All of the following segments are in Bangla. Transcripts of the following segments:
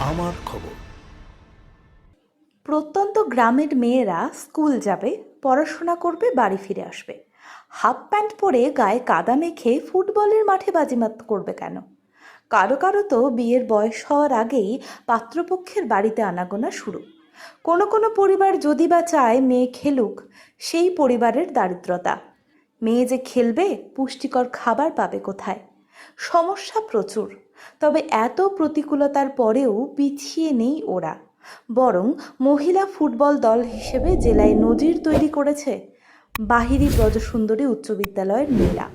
আমার খবর। প্রত্যন্ত গ্রামের মেয়েরা স্কুল যাবে, পড়াশোনা করবে, বাড়ি ফিরে আসবে। হাফ প্যান্ট পরে গায়ে কাদা মেখে ফুটবলের মাঠে বাজিমাত করবে কেন? কারও কারও তো বিয়ের বয়স হওয়ার আগেই পাত্রপক্ষের বাড়িতে আনাগোনা শুরু। কোনো কোনো পরিবার যদি বা চায় মেয়ে খেলুক, সেই পরিবারের দারিদ্রতা। মেয়ে যে খেলবে, পুষ্টিকর খাবার পাবে কোথায়? সমস্যা প্রচুর, তবে এত প্রতিকূলতার পরেও পিছিয়ে নেই ওরা। বরং মহিলা ফুটবল দল হিসেবে জেলায় নজির তৈরি করেছে বাহিরি ব্রজসুন্দরী উচ্চ বিদ্যালয়ের মেয়েরা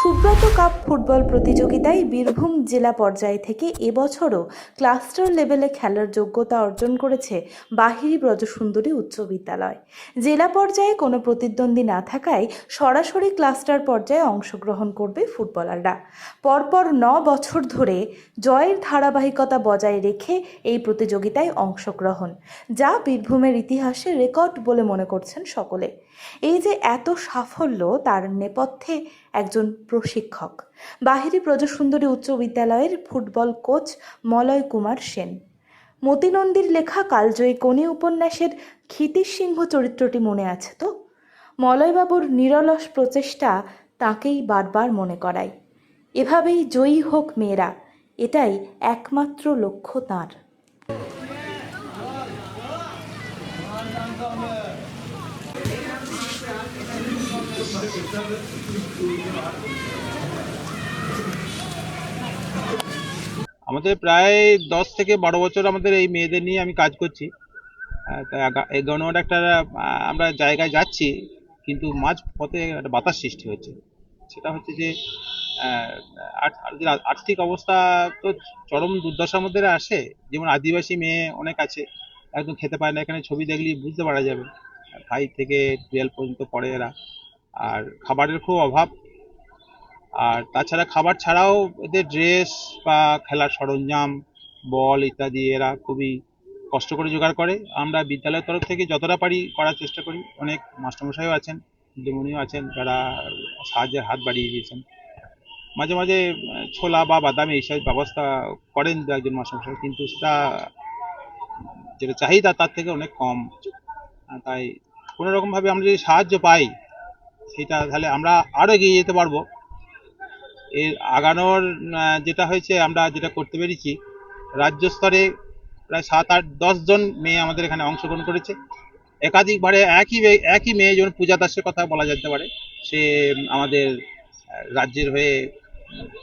সুব্রত কাপ ফুটবল প্রতিযোগিতায় বীরভূম জেলা পর্যায় থেকে এবছরও ক্লাস্টার লেভেলে খেলার যোগ্যতা অর্জন করেছে বাহিরি ব্রজসুন্দরী উচ্চ বিদ্যালয়। জেলা পর্যায়ে কোনো প্রতিদ্বন্দ্বী না থাকায় সরাসরি ক্লাস্টার পর্যায়ে অংশগ্রহণ করবে ফুটবলাররা। পরপর ন বছর ধরে জয়ের ধারাবাহিকতা বজায় রেখে এই প্রতিযোগিতায় অংশগ্রহণ, যা বীরভূমের ইতিহাসে রেকর্ড বলে মনে করছেন সকলে। এই যে এত সাফল্য, তার নেপথ্যে একজন প্রশিক্ষক। বাহিরি ব্রজসুন্দরী উচ্চ বিদ্যালয়ের ফুটবল কোচ মলয় কুমার সেন। মতিনন্দীর লেখা কালজয়ী কনি উপন্যাসের ক্ষিতিশ সিংহ চরিত্রটি মনে আছে তো? মলয়বাবুর নিরলস প্রচেষ্টা তাকেই বারবার মনে করায়। এভাবেই জয়ী হোক মেয়েরা, এটাই একমাত্র লক্ষ্য তাঁর। আমাদের প্রায় দশ থেকে বারো বছর আমাদের এই মেয়েদের নিয়ে আমি কাজ করছি। এগোনোর একটা আমরা জায়গায় যাচ্ছি, কিন্তু মাঝ পথে একটা বাতাস সৃষ্টি হচ্ছে। সেটা হচ্ছে যে আর্থিক অবস্থা তো চরম দুর্দশার মধ্যে আসে। যেমন আদিবাসী মেয়ে অনেক আছে, একদম খেতে পায় না। এখানে ছবি দেখলেই বুঝতে পারা যাবে। ফাইভ থেকে টুয়েলভ পর্যন্ত পড়ে এরা। আর খাবারের খুব অভাব। আর তাছাড়া খাবার ছাড়াও এদের ড্রেস বা খেলার সরঞ্জাম বল ইত্যাদি এরা খুবই কষ্ট করে জোগাড় করে। আমরা বিদ্যালয়ের তরফ থেকে যতটা পারি করার চেষ্টা করি। অনেক মাস্টারমশাইও আছেন, দিদিমণিও আছেন, যারা সাহায্যের হাত বাড়িয়ে দিয়েছেন। মাঝে মাঝে ছোলা বা বাদাম এইসব ব্যবস্থা করেন দু একজন মাস্টারমশাই, কিন্তু সেটা যেটা চাহিদা তার থেকে অনেক কম। তাই কোনো রকমভাবে আমরা যদি সাহায্য পাই সেটা তাহলে আমরা আরও এগিয়ে যেতে পারব। এর আগানোর যেটা হয়েছে, আমরা যেটা করতে পেরেছি, রাজ্য স্তরে প্রায় সাত আট, দশ জন মেয়ে আমাদের এখানে অংশগ্রহণ করেছে। একাধিকবারে একই একই মেয়ে যেমন পূজা দাসের কথা বলা যেতে পারে, সে আমাদের রাজ্যের হয়ে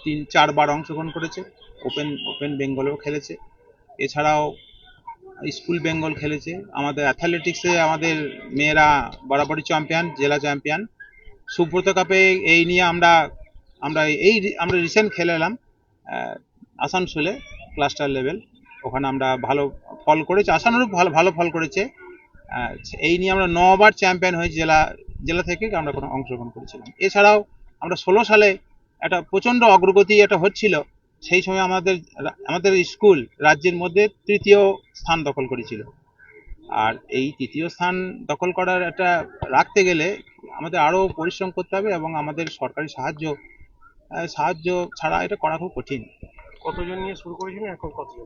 তিন, চারবার অংশগ্রহণ করেছে। ওপেন ওপেন বেঙ্গলেও খেলেছে। এছাড়াও স্কুল বেঙ্গল খেলেছে। আমাদের অ্যাথলেটিক্সে আমাদের মেয়েরা বরাবরই চ্যাম্পিয়ন জেলা চ্যাম্পিয়ন সুব্রত কাপে এই নিয়ে আমরা আমরা এই আমরা রিসেন্ট খেলে এলাম আসানসোলে ক্লাস্টার লেভেল ওখানে আমরা ভালো ফল করেছি আশানুরূপ ভালো ভালো ফল করেছে। এই নিয়ে আমরা নবার চ্যাম্পিয়ন হয়ে জেলা জেলা থেকে আমরা কোনো অংশগ্রহণ করেছিলাম। এছাড়াও আমরা ষোলো সালে একটা প্রচণ্ড অগ্রগতি একটা হচ্ছিল, সেই সময় আমাদের আমাদের স্কুল রাজ্যের মধ্যে তৃতীয় স্থান দখল করেছিল। আর এই তৃতীয় স্থান দখল করার একটা, রাখতে গেলে আমাদের আরও পরিশ্রম করতে হবে এবং আমাদের সরকারি সাহায্য সাহায্য ছাড়া এটা করা খুব কঠিন। কতজন নিয়ে শুরু করেছিলেন? এখন কতজন?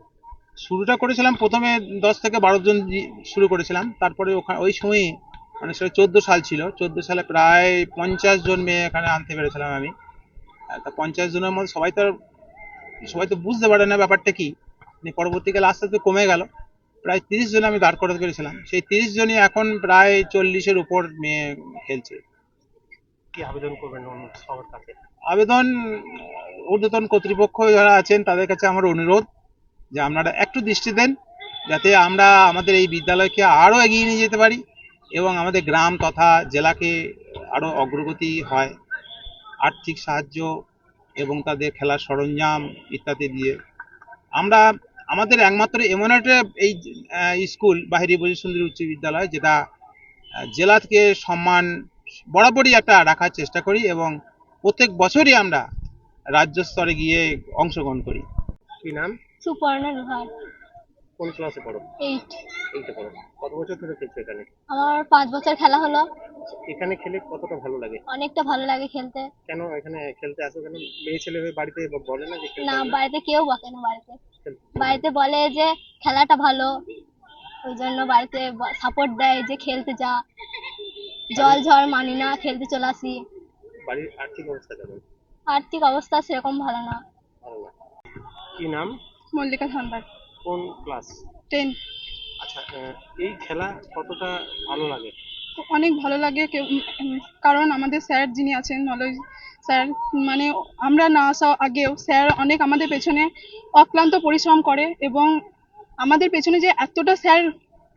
শুরুটা করেছিলাম প্রথমে দশ থেকে বারো জন শুরু করেছিলাম। তারপরে ওখানে ওই সময়ে মানে সেটা চোদ্দ সাল ছিল। চোদ্দ সালে প্রায় পঞ্চাশ জন মেয়ে এখানে আনতে পেরেছিলাম আমি। তা পঞ্চাশ জনের মধ্যে সবাই তো আর- সবাই তো বুঝতে পারে না ব্যাপারটা কি। পরবর্তীকালে আস্তে আস্তে কমে গেল। প্রায় তিরিশ জন আমি দাঁড় করাতে পেরেছিলাম। সেই তিরিশ জনই এখন প্রায় চল্লিশের উপর মেয়ে খেলছে। কি আবেদন করবেন সবার কাছে আবেদন ঊর্ধ্বতন কর্তৃপক্ষ যারা আছেন তাদের কাছে আমার অনুরোধ যে আপনারা একটু দৃষ্টি দেন যাতে আমরা আমাদের এই বিদ্যালয়কে আরও এগিয়ে নিয়ে যেতে পারি এবং আমাদের গ্রাম তথা জেলাকে আরও অগ্রগতি হয়। আর্থিক সাহায্য এবং তাদের খেলার সরঞ্জাম ইত্যাদি দিয়ে আমরা আমাদের একমাত্র এমন একটা এই স্কুল বাহিরি বজুসুন্দরী উচ্চ বিদ্যালয় যেটা আহ, জেলাকে সম্মান বরাবরই একটা রাখার চেষ্টা করি এবং প্রত্যেক বছরই আমরা রাজ্য স্তরে গিয়ে অংশগ্রহণ করি। কি নাম? সুপর্ণা লোহার। কোন ক্লাসে পড়ো? এইট এইটা পড়ো। কত বছর ধরে খেলছো এখানে? আমার পাঁচ বছর খেলা হলো। এখানে খেলে কতটা ভালো লাগে? অনেকটা ভালো লাগে খেলতে। কেন এখানে খেলতে আসো কেন? মেয়ে ছেলে হয়ে বাড়িতে বলে না যে না বাড়িতে কেউ বকে না বাড়িতে। বাড়িতে বলে যে খেলাটা ভালো ওই জন্য বাড়িতে সাপোর্ট দেয় যে খেলতে যা। জল ঝড় মানি না খেলতে চলে আসি। বাড়ির আর্থিক অবস্থা কেমন? আর্থিক অবস্থা সেরকম ভালো না। কি নাম? মল্লিকা ধানবাদ কোন ক্লাস? টেন। আচ্ছা এই খেলা কতটা ভালো লাগে? অনেক ভালো লাগে কেউ- কারণ আমাদের স্যার যিনি আছেন মলয় স্যার মানে আমরা না আসা আগেও স্যার অনেক আমাদের পেছনে অক্লান্ত পরিশ্রম করে এবং আমাদের পেছনে যে এতটা স্যার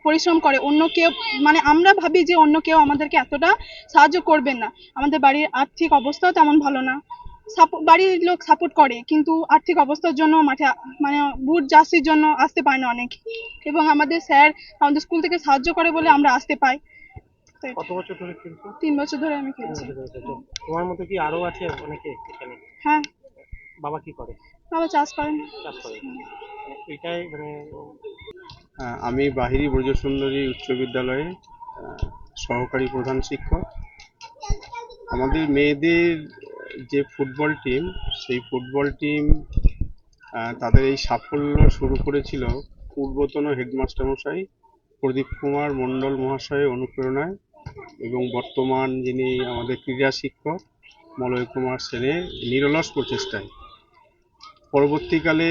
পরিশ্রম করে, অন্য কেউ মানে আমরা ভাবি যে অন্য কেউ আমাদেরকে এতটা সাহায্য করবেন না। আমাদের বাড়ির আর্থিক অবস্থাও তেমন ভালো না। বাড়ির লোক সাপোর্ট করে, কিন্তু আর্থিক অবস্থার জন্য মাঠে মানে বুট জার্সির জন্য আসতে পায় না অনেক। এবং আমাদের স্যার আমাদের স্কুল থেকে সাহায্য করে বলে আমরা আসতে পাই। তো কত বছর ধরে খেলছো? তিন বছর ধরে আমি খেলছি। তোমার মতো কি আরও আছে অনেকে এখানে? হ্যাঁ। বাবা কি করে? বাবা চাষ করেন। চাষ করে। এটাই মানে আমি বাহিরি ব্রজসুন্দরী উচ্চ বিদ্যালয়ে সহকারী প্রধান শিক্ষক। আমাদের মেয়েদের যে ফুটবল টিম সেই ফুটবল টিম তাদের এই সাফল্য শুরু করেছিল পূর্বতন হেডমাস্টার মশাই প্রদীপ কুমার মণ্ডল মহাশয়ের অনুপ্রেরণায়। এবং বর্তমান যিনি আমাদের ক্রীড়া শিক্ষক, মলয় কুমার সেনের নিরলস প্রচেষ্টায়। পরবর্তীকালে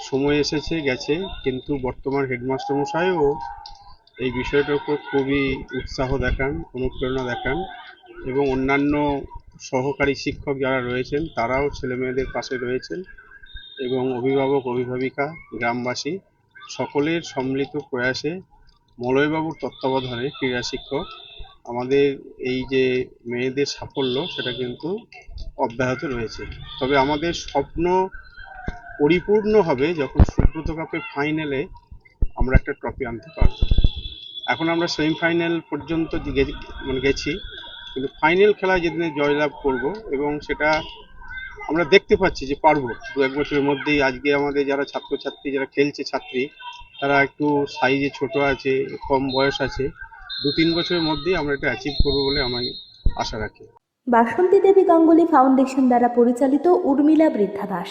সময় এসেছে, গেছে, কিন্তু বর্তমান হেডমাস্টার মশাইও এই বিষয়টার উপর খুবই উৎসাহ দেখান, অনুপ্রেরণা দেখান এবং অন্যান্য সহকারী শিক্ষক যারা রয়েছেন, তারাও ছেলে মেয়েদের পাশে রয়েছেন এবং অভিভাবক, অভিভাবিকা, গ্রামবাসী সকলের সম্মিলিত প্রয়াসে মলয়বাবুর তত্ত্বাবধানে ক্রীড়া শিক্ষক, আমাদের এই যে মেয়েদের সাফল্য, সেটা কিন্তু অব্যাহত রয়েছে। তবে আমাদের স্বপ্ন পরিপূর্ণ হবে যখন সুব্রত কাপে ফাইনালে আমরা একটা ট্রফি আনতে পারব। এখন আমরা সেমিফাইনাল পর্যন্ত মানে গেছি, কিন্তু ফাইনাল খেলায় যেদিনে জয়লাভ করব এবং সেটা আমরা দেখতে পাচ্ছি যে পারব। দু এক বছরের মধ্যেই আজকে আমাদের যারা ছাত্রছাত্রী, যারা খেলছে ছাত্রী, তারা একটু সাইজে ছোট আছে, কম বয়স আছে, দু তিন বছরের মধ্যেই আমরা এটা অ্যাচিভ করব বলে আমি আশা রাখি। বাসন্তী দেবী গাঙ্গুলি ফাউন্ডেশন দ্বারা পরিচালিত উর্মিলা বৃদ্ধাবাস।